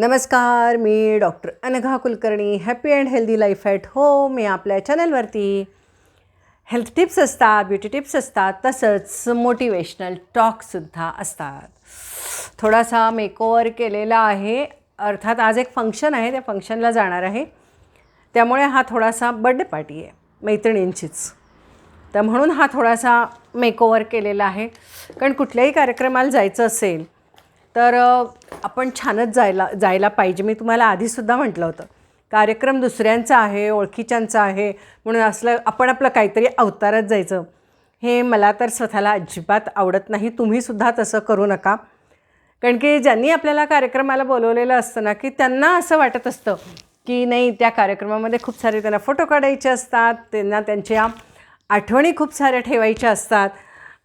नमस्कार मी doctor Anagha Kulkarni happy and healthy life at home मी आपल्या चॅनलवरती हेल्थ टिप्स असतात ब्युटी टिप्स असतात तसंच मोटिवेशनल टॉकसुद्धा असतात. थोडासा मेकओवर केलेला आहे. अर्थात आज एक फंक्शन आहे त्या फंक्शनला जाणार आहे. त्यामुळे हा थोडासा बड्डे पार्टी आहे मैत्रिणींचीच. तर म्हणून हा थोडासा मेकओवर केलेला आहे. कारण कुठल्याही कार्यक्रमाला जायचं असेल तर आपण छानच जायला जायला पाहिजे. मी तुम्हाला आधीसुद्धा म्हटलं होतं. कार्यक्रम दुसऱ्यांचा आहे ओळखीच्यांचा आहे म्हणून असलं आपण आपलं काहीतरी अवतारात जायचं. हे मला तर स्वतःला अजिबात आवडत नाही. तुम्हीसुद्धा तसं करू नका. कारण की ज्यांनी आपल्याला कार्यक्रमाला बोलवलेलं असतं ना की त्यांना असं वाटत असतं की नाही त्या कार्यक्रमामध्ये खूप सारे त्यांना फोटो काढायचे असतात त्यांना त्यांच्या आठवणी खूप साऱ्या ठेवायच्या असतात.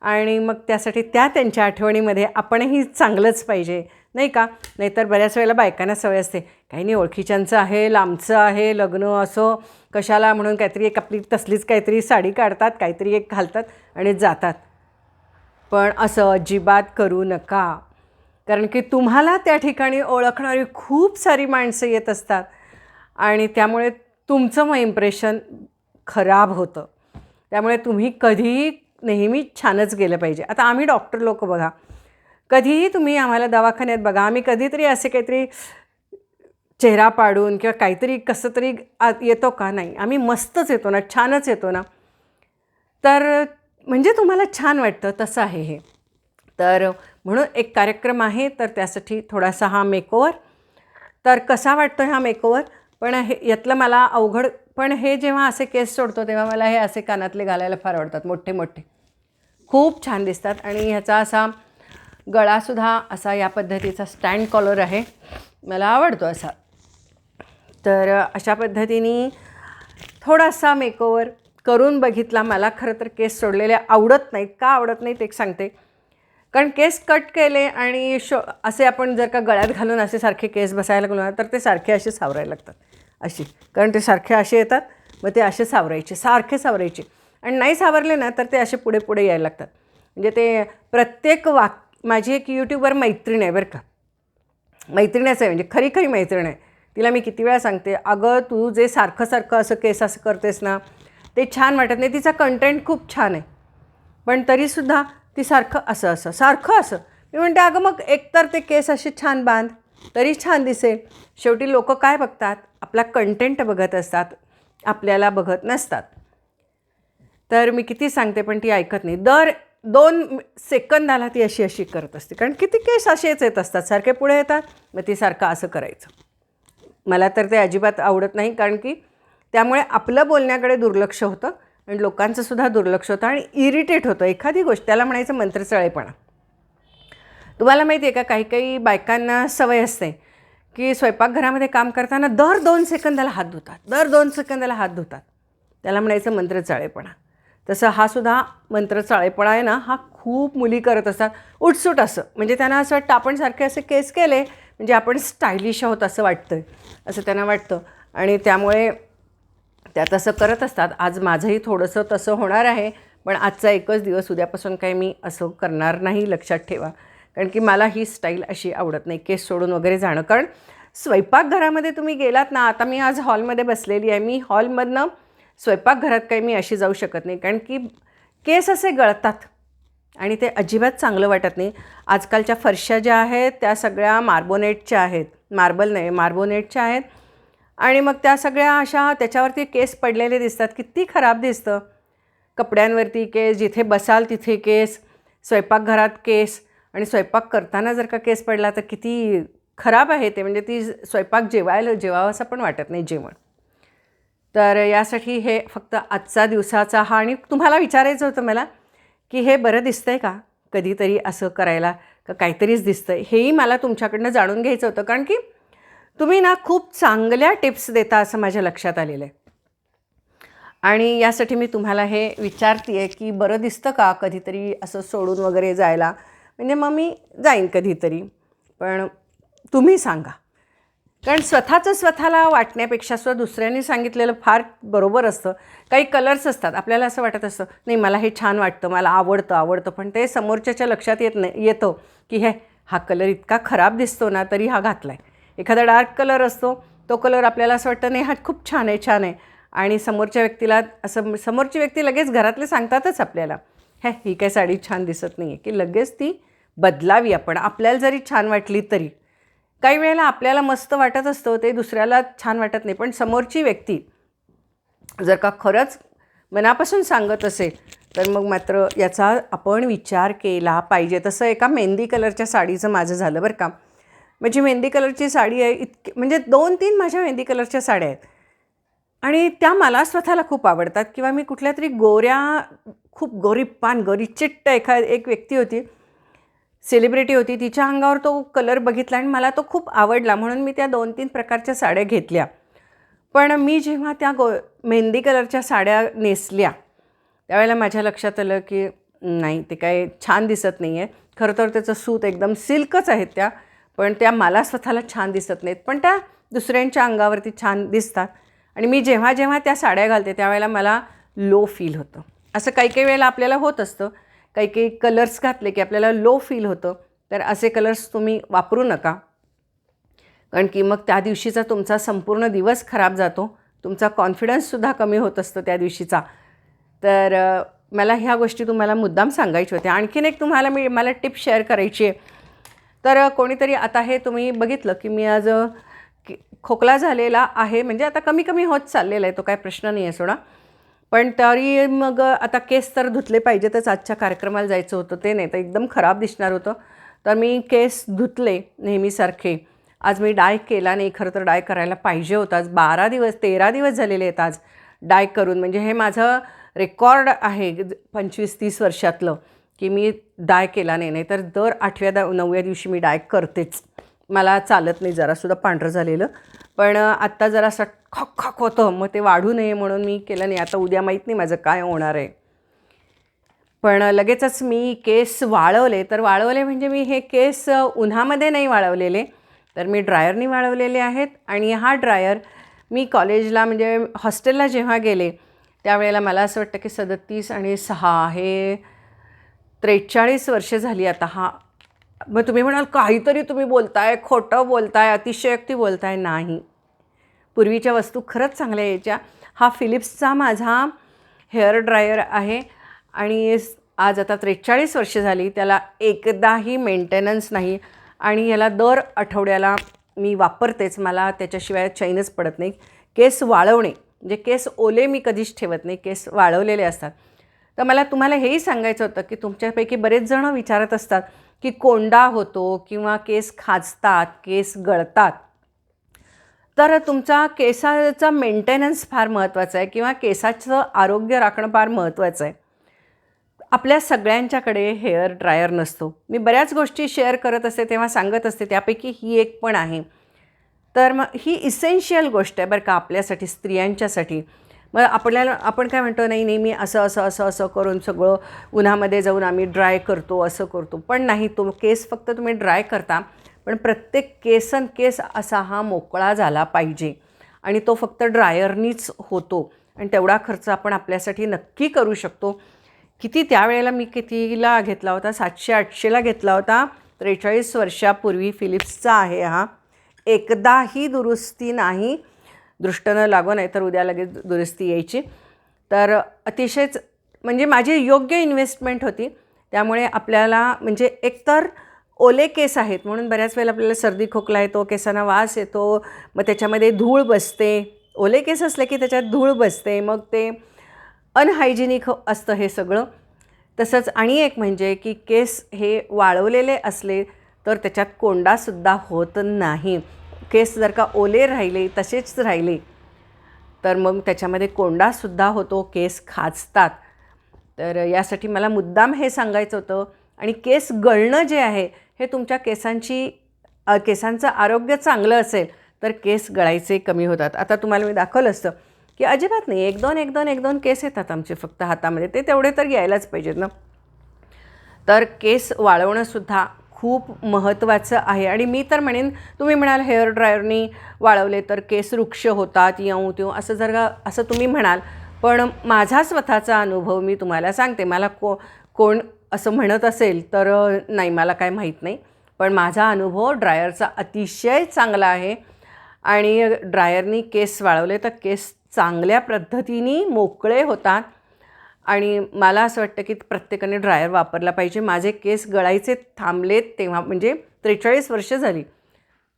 आणि मग त्यासाठी त्या त्यांच्या आठवणीमध्ये आपणही चांगलंच पाहिजे नाही का? नाहीतर बऱ्याच वेळेला बायकांना सवय असते काही नाही ओळखीच्यांचं आहे लांबचं आहे लग्न असो कशाला म्हणून काहीतरी एक आपली तसलीच काहीतरी साडी काढतात काहीतरी एक घालतात आणि जातात. पण असं अजिबात करू नका. कारण की तुम्हाला त्या ठिकाणी ओळखणारी खूप सारी माणसं येत असतात आणि त्यामुळे तुमचं मग इम्प्रेशन खराब होतं. त्यामुळे तुम्ही कधीही नेहमी छानच गेलं पाहिजे. आता आम्ही डॉक्टर लोक बघा. कधीही तुम्ही आम्हाला दवाखान्यात बघा. आम्ही कधीतरी असे काहीतरी चेहरा पाडून किंवा काहीतरी कसं तरी आत येतो का? नाही. आम्ही मस्तच येतो ना छानच येतो ना. तर म्हणजे तुम्हाला छान वाटतं तसं आहे हे. तर म्हणून एक कार्यक्रम आहे तर त्यासाठी थोडासा हा मेकओवर तर कसा वाटतो हा मेकओवर पण हे यातलं मला अवघड पण हे जेव्हा असे केस सोडतो तेव्हा मला हे असे कानातले घालायला फार आवडतात मोठे मोठे खूप छान दिसतात आणि ह्याचा असा गळासुद्धा असा या पद्धतीचा स्टँड कॉलर आहे. मला आवडतो असा. तर अशा पद्धतीने थोडासा मेकओवर करून बघितला. मला खरं तर केस सोडलेले आवडत नाहीत. का आवडत नाहीत एक सांगते. कारण केस कट केले आणि शो असे आपण जर का गळ्यात घालून असे सारखे केस बसायला लागलो ना तर ते सारखे असे सावरायला लागतात. अशी. कारण ते सारखे असे येतात मग ते असे सावरायचे सारखे सावरायचे. आणि नाही सावरले ना तर ते असे पुढे पुढे यायला लागतात. म्हणजे ते प्रत्येक वाक माझी एक यूट्यूबवर मैत्रीण आहे बरं का. मैत्रिणीच आहे म्हणजे खरी खरी मैत्रीण आहे. तिला मी किती वेळा सांगते अगं तू जे सारखं सारखं असं केस असं करतेस ना ते छान वाटत नाही. तिचा कंटेंट खूप छान आहे. पण तरीसुद्धा ती सारखं असं असं सारखं असं. मी म्हणते अगं मग एकतर ते केस असे छान बांध तरी छान दिसेल. शेवटी लोक काय बघतात? आपला कंटेंट बघत असतात आपल्याला बघत नसतात. तर मी किती सांगते पण ती ऐकत नाही. दर दोन सेकंदाला ती अशी अशी करत असते. कारण किती केस असेच येत असतात. सारखे पुढे येतात मग ती सारखं असं करायचं. मला तर ते अजिबात आवडत नाही कारण की त्यामुळे आपलं बोलण्याकडे दुर्लक्ष होतं आणि लोकांचं सुद्धा दुर्लक्ष होतं आणि इरिटेट होतं. एखादी गोष्ट त्याला म्हणायचं मंत्रचळेपणा तुम्हाला माहिती आहे का काही काही बायकांना सवय असते की स्वयंपाकघरामध्ये काम करताना दर दोन सेकंदाला हात धुतात. दर दोन सेकंदाला हात धुतात. त्याला म्हणायचं मंत्रचाळेपणा तसं हा सुद्धा मंत्रचाळेपणा आहे ना हा खूप मुली करत असतात. उठसूट असं म्हणजे त्यांना असं वाटतं आपण सारखे असे केस केले म्हणजे आपण स्टायलिश आहोत असं वाटतं असं त्यांना वाटतं. आणि त्यामुळे त्या तसं करत असतात. आज माझंही थोडंसं तसं होणार आहे पण आजचा एकच दिवस उद्यापासून काही मी असं करणार नाही लक्षात ठेवा. कारण की मला ही स्टाईल अशी आवडत नाही केस सोडून वगैरे जाणं. कारण स्वयंपाकघरामध्ये तुम्ही गेलात ना आता मी आज हॉलमध्ये बसलेली आहे. मी हॉलमधनं स्वयंपाकघरात काही मी अशी जाऊ शकत नाही. कारण की केस असे गळतात आणि ते अजिबात चांगलं वाटत नाही. आजकालच्या फरशा ज्या आहेत त्या सगळ्या मार्बोनेटच्या आहेत. मार्बल नाही मार्बोनेटच्या आहेत. आणि मग त्या सगळ्या अशा त्याच्यावरती केस पडलेले दिसतात. किती खराब दिसतं. कपड्यांवरती केस जिथे बसाल तिथे केस स्वयंपाकघरात केस. आणि स्वयंपाक करताना जर का केस पडला तर किती खराब आहे ते. म्हणजे ती स्वयंपाक जेवायला जेवावं असं पण वाटत नाही जेवण. तर यासाठी हे फक्त आजचा दिवसाचा हा आणि तुम्हाला विचारायचं होतं मला की हे बरं दिसतं आहे का? कधीतरी असं करायला का काहीतरीच दिसतं आहे हेही मला तुमच्याकडनं जाणून घ्यायचं होतं. कारण की तुम्ही ना खूप चांगल्या टिप्स देता असं माझ्या लक्षात आलेलं आहे. आणि यासाठी मी तुम्हाला हे विचारते आहे की बरं दिसतं का कधीतरी असं सोडून वगैरे जायला? म्हणजे मग मी जाईन कधीतरी. पण तुम्ही सांगा. कारण स्वतःचं स्वतःला वाटण्यापेक्षा सुद्धा दुसऱ्यांनी सांगितलेलं फार बरोबर असतं. काही कलर्स असतात. आपल्याला असं वाटत असतं नाही मला हे छान वाटतं मला आवडतं आवडतं. पण ते समोरच्याच्या लक्षात येत नाही येतं की हे हा कलर इतका खराब दिसतो ना तरी हा घातला आहे एखादा डार्क कलर असतो तो कलर आपल्याला असं वाटतं नाही हा खूप छान आहे छान आहे. आणि समोरच्या व्यक्तीला असं समोरची व्यक्ती लगेच घरातले सांगतातच आपल्याला हे ही काय साडी छान दिसत नाही आहे की लगेच ती बदलावी आपण. आपल्याला जरी छान वाटली तरी. काही वेळेला आपल्याला मस्त वाटत असतं ते दुसऱ्याला छान वाटत नाही. पण समोरची व्यक्ती जर का खरंच मनापासून सांगत असेल तर मग मात्र याचा आपण विचार केला पाहिजे. तसं एका मेहंदी कलरच्या साडीचं माझं झालं बरं का. म्हणजे मेहंदी कलरची साडी आहे इतकी म्हणजे दोन तीन माझ्या मेहंदी कलरच्या साड्या आहेत. आणि त्या मला स्वतःला खूप आवडतात. किंवा मी कुठल्या तरी गोऱ्या खूप गोरीपान गोरी चिट्ट एखा एक व्यक्ती होती सेलिब्रिटी होती तिच्या अंगावर तो कलर बघितला आणि मला तो खूप आवडला. म्हणून मी त्या दोन तीन प्रकारच्या साड्या घेतल्या. पण मी जेव्हा त्या गो मेहंदी कलरच्या साड्या नेसल्या त्यावेळेला माझ्या लक्षात आलं की नाही ते काय छान दिसत नाही आहे खरं तर त्याचं सूत एकदम सिल्कच आहेत त्या पण त्या मला स्वतःला छान दिसत नाहीत. पण त्या दुसऱ्यांच्या अंगावरती छान दिसतात. आणि मी जेव्हा जेव्हा त्या साड्या घालते त्यावेळेला मला लो फील होतं. असं काही काही वेळेला आपल्याला होत असतं. काही काही कलर्स घातले की आपल्याला लो फील होतं. तर असे कलर्स तुम्ही वापरू नका. कारण की मग त्या दिवशीचा तुमचा संपूर्ण दिवस खराब जातो. तुमचा कॉन्फिडन्ससुद्धा कमी होत असतो त्या दिवशीचा. तर मला ह्या गोष्टी तुम्हाला मुद्दाम सांगायच्या होत्या. आणखीन एक तुम्हाला मी मला टिप शेअर करायची आहे. तर कोणीतरी आता हे तुम्ही बघितलं की मी आज खोकला झालेला आहे. म्हणजे आता कमी कमी होत चाललेला आहे. तो काय प्रश्न नाही आहे सोडा. पण तरी मग आता केस तर धुतले पाहिजेतच. आजच्या कार्यक्रमाला जायचं होतं ते नाही तर एकदम खराब दिसणार होतं. तर मी केस धुतले नेहमीसारखे. आज मी डाय केला नाही खरं तर डाय करायला पाहिजे होता. आज बारा दिवस तेरा दिवस झालेले आहेत आज डाय करून. म्हणजे हे माझं रेकॉर्ड आहे पंचवीस तीस वर्षातलं की मी डाय केला नाही. नाही तर दर आठव्या दा नवव्या दिवशी मी डाय करतेच. मला चालत नाही जरासुद्धा पांढरं झालेलं. पण आत्ता जरा असं खक खक होतं. मग ते वाढू नये म्हणून मी केलं नाही. आता उद्या माहीत नाही माझं काय होणार आहे. पण लगेचच मी केस वाळवले. तर वाळवले म्हणजे मी हे केस उन्हामध्ये नाही वाळवलेले. तर मी ड्रायरनी वाळवलेले आहेत. आणि हा ड्रायर मी कॉलेजला म्हणजे हॉस्टेलला जेव्हा गेले त्यावेळेला मला असं वाटतं की सदतीस आणि सहा हे त्रेचाळीस वर्षे झाली आता हा. मग तुम्ही म्हणाल काहीतरी तुम्ही बोलताय खोटं बोलताय अतिशयोक्ती बोलताय. नाही. पूर्वीच्या वस्तू खरंच चांगल्या यायच्या. हा फिलिप्सचा माझा हेअर ड्रायर आहे आणि आज आता त्रेचाळीस वर्षे झाली त्याला एकदाही मेंटेनन्स नाही आणि याला दर आठवड्याला मी वापरतेच मला त्याच्याशिवाय चैनच पडत नाही. केस वाळवणे म्हणजे केस ओले मी कधीच ठेवत नाही केस वाळवलेले असतात. तर मला तुम्हाला हेही सांगायचं होतं की तुमच्यापैकी बरेच जणं विचारत असतात की कोंडा होतो किंवा केस खाजतात केस गळतात. तर तुमचा केसाचा मेंटेनन्स फार महत्त्वाचा आहे किंवा केसाचं आरोग्य राखणं फार महत्त्वाचं आहे. आपल्या सगळ्यांच्याकडे हेअर ड्रायर नसतो. मी बऱ्याच गोष्टी शेअर करत असते तेव्हा सांगत असते त्यापैकी ही एक पण आहे. तर मग ही इसेन्शियल गोष्ट आहे बरं का आपल्यासाठी स्त्रियांच्यासाठी. मग आपल्याला आपण काय म्हणतो नाही नेहमी असं असं असं असं करून सगळं उन्हामध्ये जाऊन आम्ही ड्राय करतो असं करतो. पण नाही तो केस फक्त तुम्ही ड्राय करता. पण प्रत्येक केसन केस असा हा मोकळा झाला पाहिजे. आणि तो फक्त ड्रायरनीच होतो. आणि तेवढा खर्च आपण आपल्यासाठी नक्की करू शकतो. किती त्यावेळेला मी कितीला घेतला होता? सातशे आठशेला घेतला होता. त्रेचाळीस वर्षापूर्वी फिलिप्सचा आहे हा. एकदाही दुरुस्ती नाही. दृष्टनं लागू नाही तर उद्या लगेच दुरुस्ती यायची. तर अतिशयच म्हणजे माझी योग्य इन्व्हेस्टमेंट होती. त्यामुळे आपल्याला म्हणजे एकतर ओले केस आहेत म्हणून बऱ्याच वेळेला आपल्याला सर्दी खोकला येतो केसांना वास येतो मग त्याच्यामध्ये धूळ बसते. ओले केस असले की त्याच्यात धूळ बसते मग ते अनहायजेनिक असतं हे सगळं. तसंच आणि एक म्हणजे की केस हे वाळवलेले असले तर त्याच्यात कोंडासुद्धा होत नाही. केस जर का ओले राहिले तसेच राहिले तर मग त्याच्यामध्ये कोंडासुद्धा होतो केस खाजतात. तर यासाठी मला मुद्दाम हे सांगायचं होतं आणि केस गळणं जे आहे हे तुमच्या केसांची केसांचं आरोग्य चांगलं असेल तर केस गळायचे कमी होतात. आता तुम्हाला मी दाखवलं असतं की अजिबात नाही. एक दोन एक दोन एक दोन केस येतात आमचे फक्त हातामध्ये. ते तेवढे तर यायलाच पाहिजेत ना. तर केस वाळवणंसुद्धा खूप महत्त्वाचं आहे. आणि मी तर म्हणेन तुम्ही म्हणाल हेअर ड्रायरनी वाळवले तर केस वृक्ष होतात येऊ त्यों असं जर का असं तुम्ही म्हणाल. पण माझा स्वतःचा अनुभव मी तुम्हाला सांगते. मला को कोण असं म्हणत असेल तर नाही मला काय माहीत नाही. पण पण माझा अनुभव ड्रायरचा अतिशय चांगला आहे. आणि ड्रायरनी केस वाळवले तर केस चांगल्या पद्धतीने मोकळे होतात. आणि मला असं वाटतं की प्रत्येकाने ड्रायर वापरला पाहिजे. माझे केस गळायचे थांबलेत तेव्हा म्हणजे त्रेचाळीस वर्ष झाली.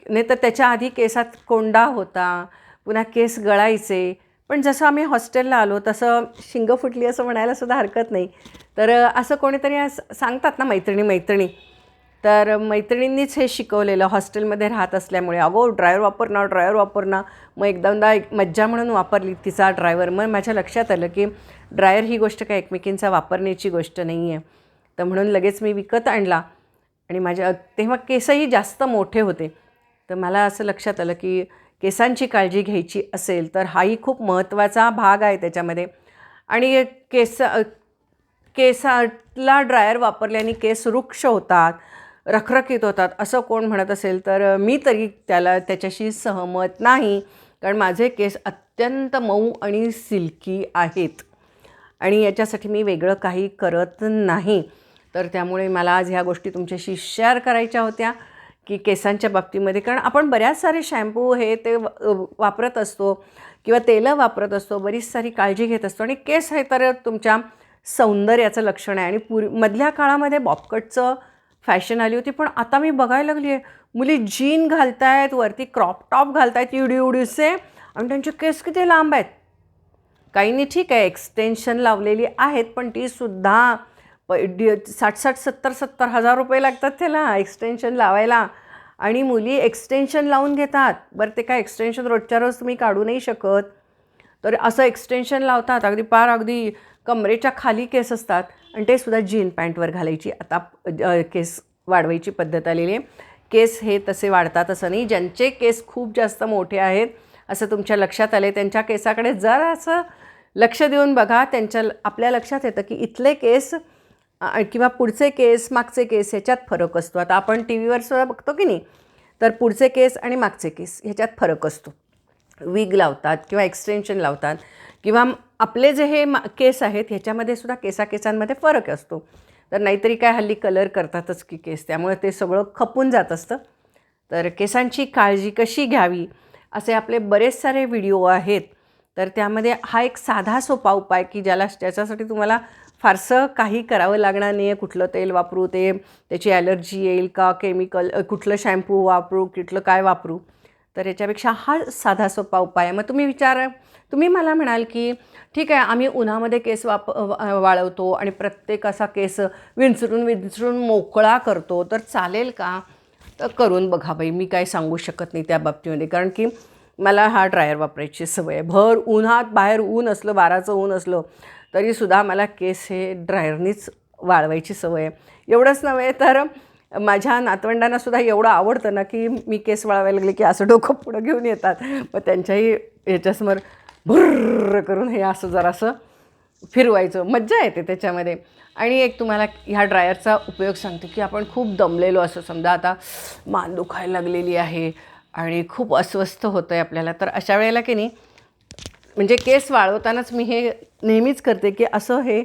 नाही तर त्याच्या आधी केसात कोंडा होता पुन्हा केस गळायचे. पण जसं आम्ही हॉस्टेलला आलो तसं शिंग फुटली असं म्हणायला सुद्धा हरकत नाही. तर असं कोणीतरी असं सांगतात ना मैत्रिणी मैत्रिणी. तर मैत्रिणींनीच हे शिकवलेलं हॉस्टेलमध्ये राहत असल्यामुळे अगो ड्रायव्हर वापरणं ड्रायव्हर वापर मग एकदमदा एक मज्जा म्हणून वापरली तिचा ड्रायव्हर. मग माझ्या लक्षात आलं की ड्रायर ही गोष्ट काय एकमेकींचा वापरण्याची गोष्ट नाही आहे. तर म्हणून लगेच मी विकत आणला. आणि माझ्या तेव्हा केसही जास्त मोठे होते. तर मला असं लक्षात आलं की केसांची काळजी घ्यायची असेल तर हाही खूप महत्त्वाचा भाग आहे त्याच्यामध्ये. आणि केस केसाला ड्रायर वापरल्याने केस वृक्ष होतात रखरखीत होतात असं कोण म्हणत असेल तर मी तरी त्याला त्याच्याशी सहमत नाही. कारण माझे केस अत्यंत मऊ आणि सिल्की आहेत. आणि याच्यासाठी मी वेगळं काही करत नाही. तर त्यामुळे मला आज ह्या गोष्टी तुमच्याशी शेअर करायच्या होत्या की केसांच्या बाबतीमध्ये. कारण आपण बऱ्याच सारे शॅम्पू हे ते वापरत असतो किंवा तेलं वापरत असतो बरीच सारी काळजी घेत असतो. आणि केस हे तर तुमच्या सौंदर्याचं लक्षण आहे. आणि पूर् मधल्या काळामध्ये बॉबकटचं फॅशन आली होती पण आता मी बघायला लागली आहे. मुली जीन घालतायत वरती क्रॉप टॉप घालतायत इडी उडीचे आणि त्यांचे केस किती लांब आहेत. काहींनी ठीक आहे एक्सटेन्शन लावलेली आहेत पण तीसुद्धा प साठ साठ सत्तर सत्तर हजार रुपये लागतात त्याला एक्सटेन्शन लावायला. आणि मुली एक्सटेन्शन लावून घेतात. बरं ते काय एक्सटेन्शन रोजच्या रोज तुम्ही काढू नाही शकत. तर असं एक्सटेन्शन लावतात. अगदी पार अगदी कमरेच्या खाली केस असतात आणि ते सुद्धा जीन पॅन्टवर घालायची. आता केस वाढवायची पद्धत आलेली आहे. केस हे तसे वाढतात असं नाही. ज्यांचे केस खूप जास्त मोठे आहेत असं तुमच्या लक्षात आले त्यांच्या केसाकडे जरा असं लक्ष देऊन बघा. त्यांच्या आपल्या लक्षात येतं की इथले केस किंवा पुढचे केस मागचे केस ह्याच्यात फरक असतो. आता आपण टी व्हीवर सुद्धा बघतो की नाही तर पुढचे केस आणि मागचे केस ह्याच्यात फरक असतो. विग लावतात किंवा एक्सटेन्शन लावतात किंवा आपले जे हे मा केस आहेत ह्याच्यामध्ये सुद्धा केसाकेसांमध्ये फरक असतो. तर नाहीतरी काय हल्ली कलर करतातच की केस त्यामुळे ते सगळं खपून जात असतं. तर केसांची काळजी कशी घ्यावी असे आपले बरेच सारे व्हिडिओ आहेत. तर त्यामध्ये हा एक साधा सोपा उपाय की ज्याला ज्याच्यासाठी तुम्हाला फारसं काही करावं लागणार नाही आहे कुठलं तेल वापरू ते त्याची ॲलर्जी येईल का केमिकल कुठलं शॅम्पू वापरू कुठलं काय वापरू. तर याच्यापेक्षा हा साधा सोपा उपाय आहे. मग तुम्ही विचार तुम्ही मला म्हणाल की ठीक आहे आम्ही उन्हामध्ये केस वाप वाळवतो आणि प्रत्येक असा केस विंचरून विंचरून मोकळा करतो तर चालेल का? तर करून बघा बाई मी काय सांगू शकत नाही त्या बाबतीमध्ये. कारण की मला हा ड्रायर वापरायची सवय आहे. भर उन्हात बाहेर ऊन असलं बाराचं ऊन असलं तरीसुद्धा मला केस हे ड्रायरनीच वाळवायची सवय आहे. एवढंच नव्हे तर माझ्या नातवंडांनासुद्धा एवढं आवडतं ना की मी केस वाळवायला लागले की असं डोकं पुढं घेऊन येतात. मग त्यांच्याही याच्यासमोर भुर्र करून हे असं जरासं फिरवायचं. मज्जा येते त्याच्यामध्ये. आणि एक तुम्हाला ह्या ड्रायरचा उपयोग सांगते की आपण खूप दमलेलो असं समजा आता मान दुखायला लागलेली आहे आणि खूप अस्वस्थ होतं आहे आपल्याला. तर अशा वेळेला की नाही म्हणजे केस वाळवतानाच मी हे नेहमीच करते की असं हे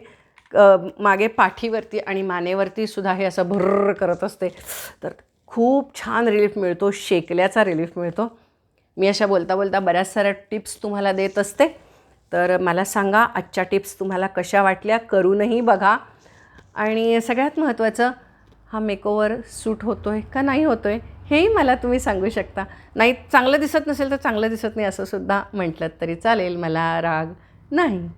मागे पाठीवरती आणि मानेवरती सुद्धा हे असं भर्र करत असते. तर खूप छान रिलीफ मिळतो शेकल्याचा रिलीफ मिळतो. मी अशा बोलता बोलता बऱ्याच साऱ्या टिप्स तुम्हाला देत असते. तर मला सांगा आजच्या टिप्स तुम्हाला कशा वाटल्या? करूनही बघा. आणि सगळ्यात महत्त्वाचं हा मेकओवर सूट होतो आहे का नाही होतो आहे हेही मला तुम्ही सांगू शकता. नाही चांगलं दिसत नसेल तर चांगलं दिसत नाही असं सुद्धा म्हटलं तरी चालेल मला राग नाही.